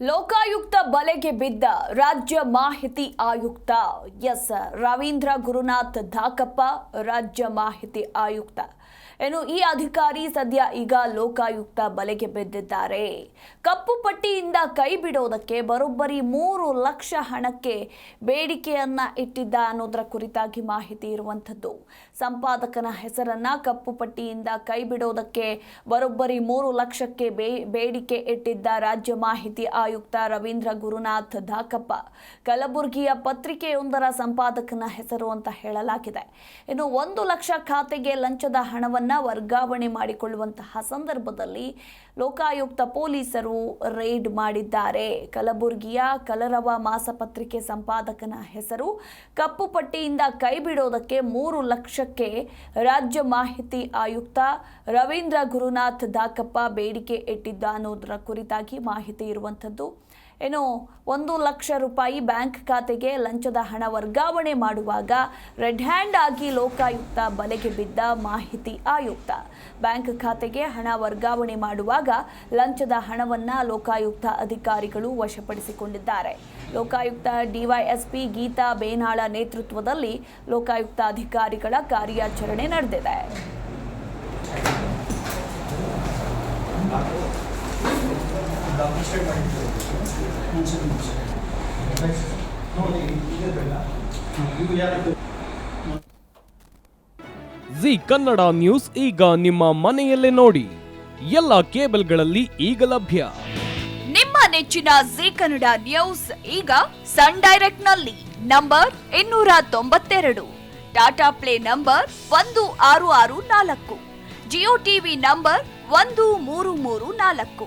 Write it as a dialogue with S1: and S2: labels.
S1: ಲೋಕಾಯುಕ್ತ ಬಲೆಗೆ ಬಿದ್ದ ರಾಜ್ಯ ಮಾಹಿತಿ ಆಯುಕ್ತ ಎಸ್. ರವೀಂದ್ರ ಗುರುನಾಥ್ ಧಾಕಪ್ಪ, ರಾಜ್ಯ ಮಾಹಿತಿ ಆಯುಕ್ತ. ಏನು ಈ ಅಧಿಕಾರಿ ಸದ್ಯ ಈಗ ಲೋಕಾಯುಕ್ತ ಬಲೆಗೆ ಬಿದ್ದಿದ್ದಾರೆ. ಕಪ್ಪು ಪಟ್ಟಿಯಿಂದ ಕೈ ಬಿಡೋದಕ್ಕೆ ಬರೋಬ್ಬರಿ ಮೂರು ಲಕ್ಷ ಹಣಕ್ಕೆ ಬೇಡಿಕೆಯನ್ನ ಇಟ್ಟಿದ್ದ ಅನ್ನೋದರ ಕುರಿತಾಗಿ ಮಾಹಿತಿ ಇರುವಂಥದ್ದು. ಸಂಪಾದಕನ ಹೆಸರನ್ನ ಕಪ್ಪು ಪಟ್ಟಿಯಿಂದ ಕೈ ಬಿಡೋದಕ್ಕೆ ಬರೋಬ್ಬರಿ ಮೂರು ಲಕ್ಷಕ್ಕೆ ಬೇಡಿಕೆ ಇಟ್ಟಿದ್ದ ರಾಜ್ಯ ಮಾಹಿತಿ ಆಯುಕ್ತ ರವೀಂದ್ರ ಗುರುನಾಥ್ ಧಾಕಪ್ಪ ಕಲಬುರಗಿಯ ಪತ್ರಿಕೆಯೊಂದರ ಸಂಪಾದಕನ ಹೆಸರು ಅಂತ ಹೇಳಲಾಗಿದೆ. ಇನ್ನು ಒಂದು ಲಕ್ಷ ಖಾತೆಗೆ ಲಂಚದ ಹಣವನ್ನ ವರ್ಗಾವಣೆ ಮಾಡಿಕೊಳ್ಳುವಂತಹ ಸಂದರ್ಭದಲ್ಲಿ ಲೋಕಾಯುಕ್ತ ಪೊಲೀಸರು ರೇಡ್ ಮಾಡಿದ್ದಾರೆ. ಕಲಬುರಗಿಯ ಕಲರವ ಮಾಸಪತ್ರಿಕೆ ಸಂಪಾದಕನ ಹೆಸರು ಕಪ್ಪು ಪಟ್ಟಿಯಿಂದ ಕೈಬಿಡೋದಕ್ಕೆ ಮೂರು ಲಕ್ಷಕ್ಕೆ ರಾಜ್ಯ ಮಾಹಿತಿ ಆಯುಕ್ತ ರವೀಂದ್ರ ಗುರುನಾಥ್ ದಾಕಪ್ಪ ಬೇಡಿಕೆ ಇಟ್ಟಿದ್ದ ಅನ್ನೋದರ ಕುರಿತಾಗಿ ಮಾಹಿತಿ ಇರುವಂಥದ್ದು. ಏನು ಒಂದು ಲಕ್ಷ ರೂಪಾಯಿ ಬ್ಯಾಂಕ್ ಖಾತೆಗೆ ಲಂಚದ ಹಣ ವರ್ಗಾವಣೆ ಮಾಡುವಾಗ ರೆಡ್ ಹ್ಯಾಂಡ್ ಆಗಿ ಲೋಕಾಯುಕ್ತ ಬಲೆಗೆ ಬಿದ್ದ ಮಾಹಿತಿ ಆಯುಕ್ತ. ಬ್ಯಾಂಕ್ ಖಾತೆಗೆ ಹಣ ವರ್ಗಾವಣೆ ಮಾಡುವಾಗ ಲಂಚದ ಹಣವನ್ನು ಲೋಕಾಯುಕ್ತ ಅಧಿಕಾರಿಗಳು ವಶಪಡಿಸಿಕೊಂಡಿದ್ದಾರೆ. ಲೋಕಾಯುಕ್ತ ಡಿವೈಎಸ್ಪಿ ಗೀತಾ ಬೇನಾಳ ನೇತೃತ್ವದಲ್ಲಿ ಲೋಕಾಯುಕ್ತ ಅಧಿಕಾರಿಗಳ ಕಾರ್ಯಾಚರಣೆ ನಡೆದಿದೆ.
S2: ಜಿ ಕನ್ನಡ ನ್ಯೂಸ್ ಈಗ ನಿಮ್ಮ ಮನೆಯಲ್ಲೇ ನೋಡಿ ಎಲ್ಲ ಕೇಬಲ್ಗಳಲ್ಲಿ ಈಗ ಲಭ್ಯ.
S1: ನಿಮ್ಮ ನೆಚ್ಚಿನ ಜಿ ಕನ್ನಡ ನ್ಯೂಸ್ ಈಗ ಸನ್ ಡೈರೆಕ್ಟ್ನಲ್ಲಿ ನಂಬರ್ ಇನ್ನೂರ ತೊಂಬತ್ತೆರಡು, ಟಾಟಾ ಪ್ಲೇ ನಂಬರ್ ಒಂದು ಆರು ಆರು ನಾಲ್ಕು, ಜಿಯೋ ಟಿವಿ ನಂಬರ್ ಒಂದು ಮೂರು ಮೂರು ನಾಲ್ಕು.